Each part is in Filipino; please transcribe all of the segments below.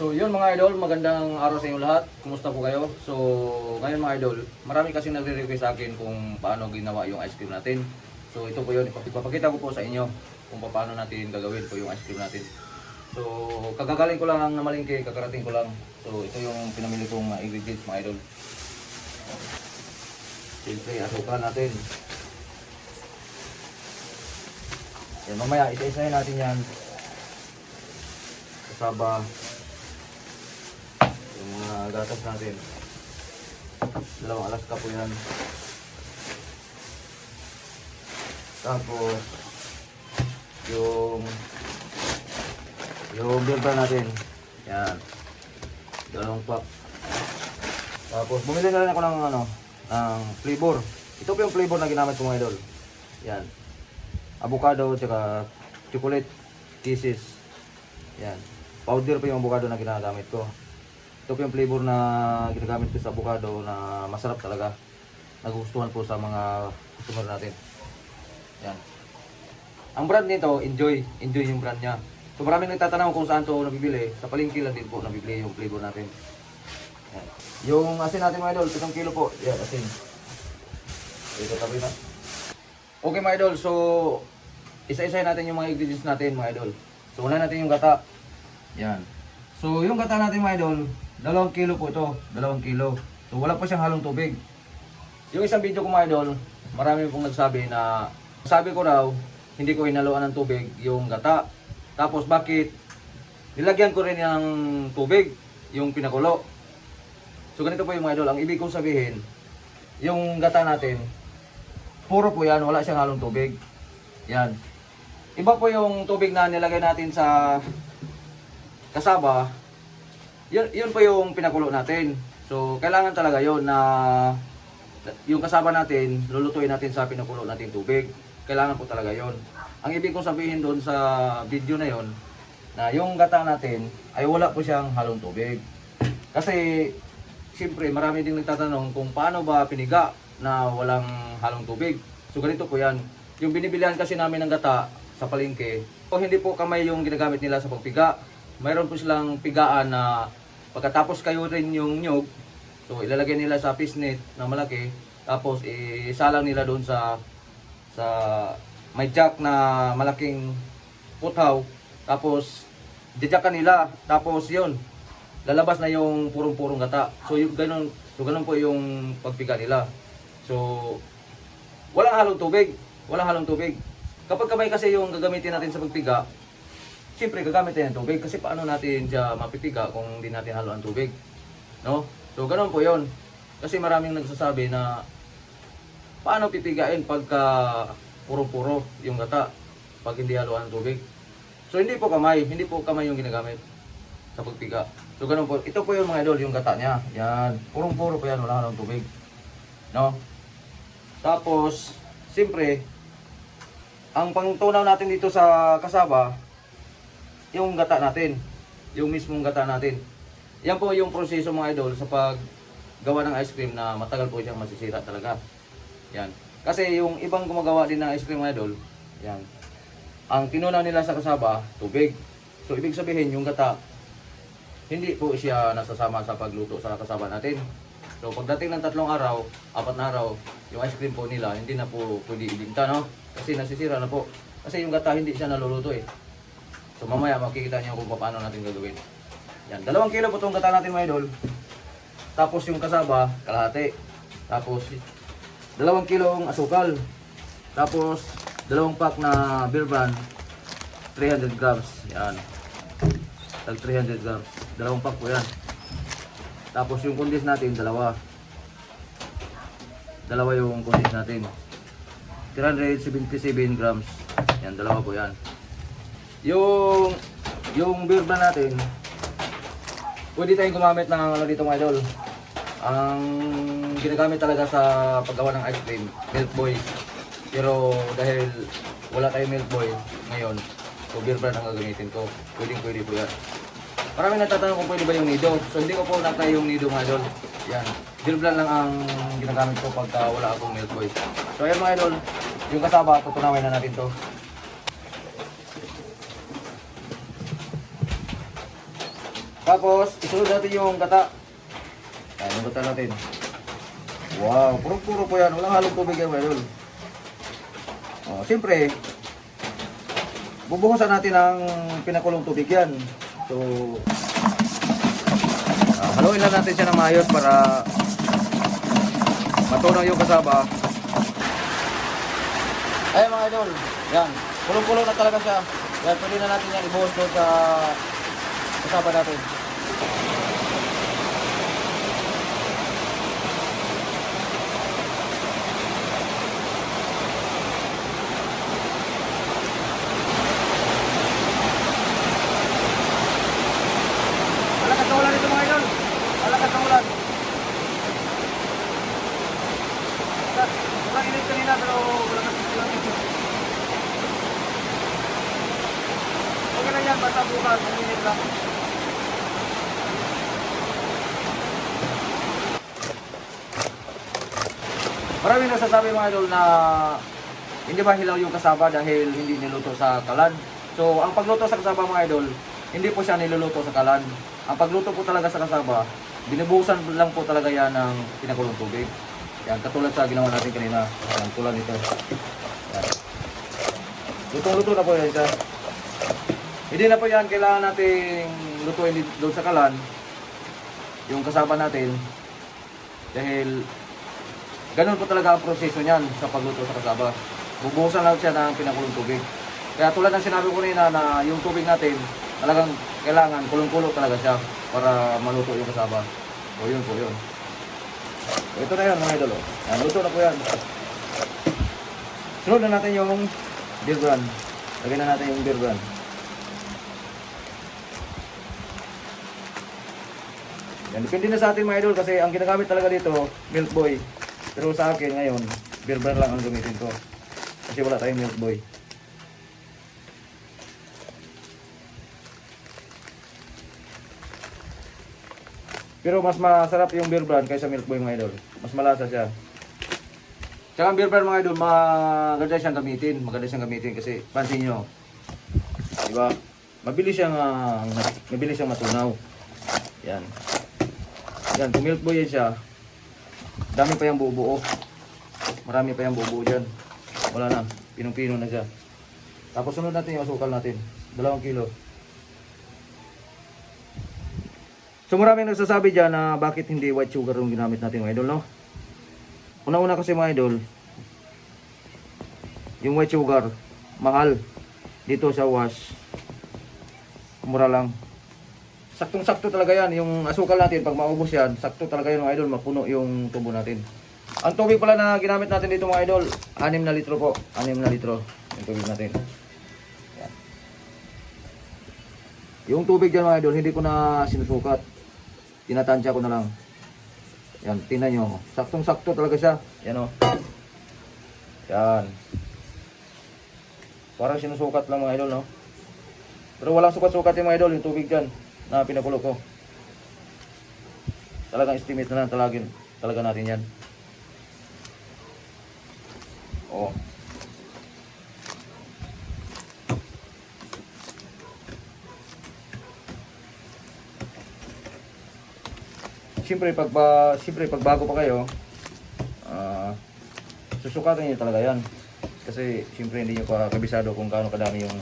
So yun mga idol, magandang araw sa inyo lahat. Kumusta po kayo? So ngayon mga idol, marami kasi nagre-request sa akin kung paano ginawa yung ice cream natin. So ito po yun, ipapakita ko po sa inyo kung paano natin gagawin po yung ice cream natin. So kagagaling ko lang na malingke, kakarating ko lang. So ito yung pinamili kong mga ingredients mga idol. Siyempre, asukal natin. Yan, mamaya isa-isahin natin yan. Kasaba mga gatas natin. Dalawang alaska po yan. Tapos, yung yung beer natin. Yan. Dalawang pack. Tapos, bumili na rin ako ng ano, ng flavor. Ito po yung flavor na ginamit ko mga idol. Yan. Avocado, tsaka chocolate kisses. Yan. Powder pa yung avocado na ginagamit ko. Ito po yung flavor na ginagamit ko sa avocado na masarap talaga. Nagustuhan po sa mga customer natin. Yan. Ang brand nito, Enjoy. Enjoy yung brand niya. So maraming nagtatanong kung saan to nabibili. Sa palengke lang din po nabibili yung flavor natin. Yan. Yung asin natin mga idol, 7 kilo po. Yan, asin. Ito tabi na. Okay mga idol, so isa-isa natin yung mga ingredients natin mga idol. So una natin yung gata. Yan. So yung gata natin mga idol, dalawang kilo po ito. Dalawang kilo. So wala pa siyang halong tubig. Yung isang video ko mga idol, marami pong nagsabi na sabi ko raw, hindi ko hinaluan ng tubig yung gata. Tapos bakit nilagyan ko rin ng tubig yung pinakulo. So ganito po yung mga idol, ang ibig kong sabihin, yung gata natin, puro po yan, wala siyang halong tubig. Yan. Iba po yung tubig na nilagay natin sa kasaba, yun, yun po yung pinakulo natin. So, kailangan talaga yun na yung kasaba natin, lulutuin natin sa pinukulo natin tubig. Kailangan po talaga yon. Ang ibig kong sabihin doon sa video na yon, na yung gata natin ay wala po siyang halong tubig. Kasi, siyempre, marami ding nagtatanong kung paano ba piniga na walang halong tubig. So, ganito po yan. Yung binibilihan kasi namin ng gata sa palengke, o hindi po kamay yung ginagamit nila sa pagpiga. Mayroon po silang pigaan na pagkatapos kayo rin yung nyog, so ilalagay nila sa pisnet na malaki, tapos isalang nila doon sa sa may jack na malaking puthaw, tapos dijakan nila, tapos yun, lalabas na yung purong-purong gata. So yung ganun, so ganun po yung pagpiga nila. So walang halong tubig, walang halong tubig. Kapag kamay kasi yung gagamitin natin sa pagpiga, siyempre gagamit tayo ng tubig kasi paano natin siya mapipiga kung hindi natin halo ang tubig. No? So ganun po 'yon. Kasi maraming nagsasabi na paano pipigain pagka puro-puro yung gata pag hindi haluan ng tubig. So hindi po kamay, hindi po kamay yung ginagamit sa pagpiga. So ganun po. Ito po yung mga idol, yung gata niya. Yan. Purong-puro po yan, wala halong tubig. No? Tapos, siyempre, ang pangtunaw natin dito sa kasaba, yung gata natin. Yung mismong gata natin. Yan po yung proseso mga idol sa paggawa ng ice cream na matagal po siyang masisira talaga. Yan. Kasi yung ibang gumagawa din ng ice cream mga idol, yan. Ang tinunaw nila sa kasaba, tubig. So ibig sabihin yung gata, hindi po siya nasasama sa pagluto sa kasaba natin. So pagdating ng tatlong araw, apat na araw, yung ice cream po nila hindi na po pwede ibinta, no? Kasi nasisira na po. Kasi yung gata hindi siya naluluto eh. So mamaya makikita niyo kung paano natin gagawin. Yan, dalawang kilo po itong gata natin mga idol. Tapos yung kasaba, kalahati. Tapos dalawang kilong asukal. Tapos dalawang pack na beer brand, 300 grams. Yan. Tag 300 grams. Dalawang pack po yan. Tapos yung kondis natin, dalawa. Dalawa yung kondis natin. 377 grams. Yan, dalawa po yan. Yung yung beer brand natin, pwede tayong gumamit ng ano dito mga idol. Ang ginagamit talaga sa paggawa ng ice cream, Milk Boy. Pero dahil wala tayong Milk Boy ngayon, so beer brand ang gagamitin ko. Pwedeng pwede po yan. Maraming nagtatanong kung pwede ba yung nido. So hindi ko po natry yung nido mga idol. Yan. Beer brand lang ang ginagamit ko pagka wala akong Milk Boy. So ayan mga idol, yung kasaba, tutunawin na natin to. Tapos, isunod natin yung gata. Ayan, yung gata natin. Wow, puro-puro po yan. Walang halong tubig yan, idol. Oh, siyempre, bubuhusan natin ng pinakulong tubig yan. So, ah, haluin lang natin siya ng maayos para matunaw yung kasaba. Ay mga idol, yan. Kulong-kulong na talaga siya. Yan, pwede na natin yan ibuhos doon sa kasaba natin. Okay na yan, basta bukas, ang init lang. Marami nasasabi mga idol na hindi ba hilaw yung kasaba dahil hindi niluto sa kalan. So, ang pagluto sa kasaba mga idol, hindi po siya niluluto sa kalan. Ang pagluto po talaga sa kasaba, binubuhusan lang po talaga yan ng pinakulong tubig. Yan, katulad sa ginawa natin kanina. Yan, tulad nito. Yan. Lutong-luto na po yan siya. Hindi na po yan, kailangan nating lutuin doon sa kalan. Yung kasama natin. Dahil Ganun po talaga ang proseso niyan sa pagluto sa kasaba. Bubuhusan lang siya ng pinakulong tubig. Kaya tulad ng sinabi ko kanina na yung tubig natin, talagang kailangan kulong-kulo talaga siya para maluto yung kasaba. O yun po yun. Ito na yan mga idol. Yan, luto na po yan. Sunod na natin yung beer brand. Lagyan na natin yung beer brand. Yan, depende na sa atin mga idol kasi ang ginagamit talaga dito, Milk Boy. Pero sa akin ngayon, beer brand lang ang gamitin ko. Kasi wala tayong Milk Boy. Pero mas masarap yung beer brand kaysa Milk Boy mga idol. Mas malasa siya. Tsaka ang beer brand mga idol, maganda siyang gamitin. Maganda siyang gamitin kasi pansin nyo. Diba? Mabilis siyang, ah, mabilis siyang matunaw. Yan. Yan, kung milk boy yan siya, dami pa yung bubuo. Marami pa yung bubuo dyan. Wala na, pinong-pino na siya. Tapos sunod natin yung asukal natin. Dalawang kilo. So maraming nagsasabi dyan na bakit hindi white sugar yung ginamit natin mga idol, no? Una-una kasi mga idol, yung white sugar, mahal. Dito sa wash, mura lang. Saktong-sakto talaga yan. Yung asukal natin, pag maubos yan, sakto talaga yun mga idol, mapuno yung tubo natin. Ang tubig pala na ginamit natin dito mga idol, 6 na litro po. 6 na litro yung tubig natin. Yan. Yung tubig dyan mga idol, hindi ko na sinusukat. Tinatansya ko na lang. Yan, tingnan nyo. Saktong-sakto talaga siya. Yan o. Yan. Parang sinusukat lang mga idol, no? Pero walang sukat-sukat yung mga idol, yung tubig dyan na pinakulo ko. Talagang estimate na lang talagin, talaga natin yan. Oo. Siyempre pag ba, siyempre pag bago pa kayo, ah susukatan niyo talaga yan. Kasi siyempre hindi niyo pa kabisado kung gaano kadami yung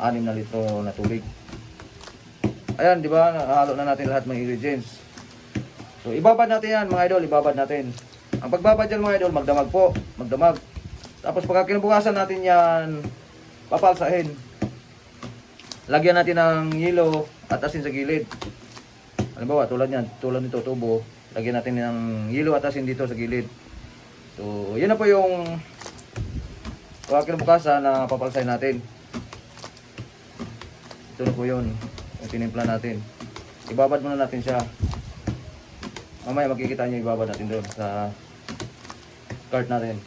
6 na litro na tubig. Ayan, di ba? Nahalo na natin lahat ng ingredients. So, ibabad natin yan, mga idol. Ibabad natin. Ang pagbabad yan, mga idol, magdamag po. Magdamag. Tapos, pagka kinabukasan natin yan, papalsahin. Lagyan natin ng yelo at asin sa gilid. Halimbawa, tulad yan, tulad nito, tubo. Lagyan natin ng yelo at asin dito sa gilid. So, yun na po yung pagka kinabukasan na papalsahin natin. Ito na po yun. Yung tinimpla natin. Ibabad muna natin siya. Mamaya makikita nyo ibabad natin doon sa cart natin.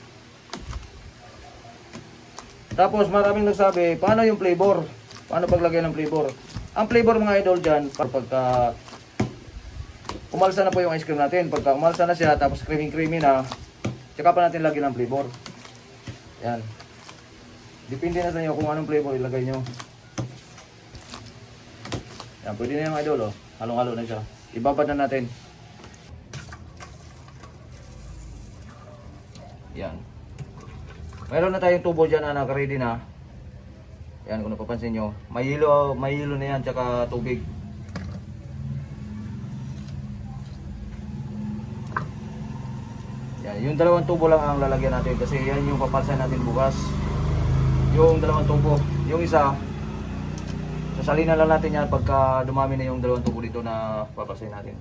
Tapos maraming nagsabi, paano yung flavor? Paano paglagay ng flavor? Ang flavor mga idol dyan, pagka umalsa na po yung ice cream natin. Pagka umalsa na siya, tapos creamy creamy na, tsaka pa natin lagyan ng flavor. Yan. Depende na sa inyo kung anong flavor ilagay nyo. Yan, pwede na yung mga idol, oh. Halong-halo na siya. Ibabad na natin. Yan. Meron na tayong tubo dyan na naka-ready na. Yan, kung napapansin nyo. May hilo, may hilo na yan, tsaka tubig. Yan, yung dalawang tubo lang ang lalagyan natin kasi yan yung papalsan natin bukas. Yung dalawang tubo. Yung isa, sasalina lang natin yan pagka dumami na yung dalawang tubo dito na papalsan natin.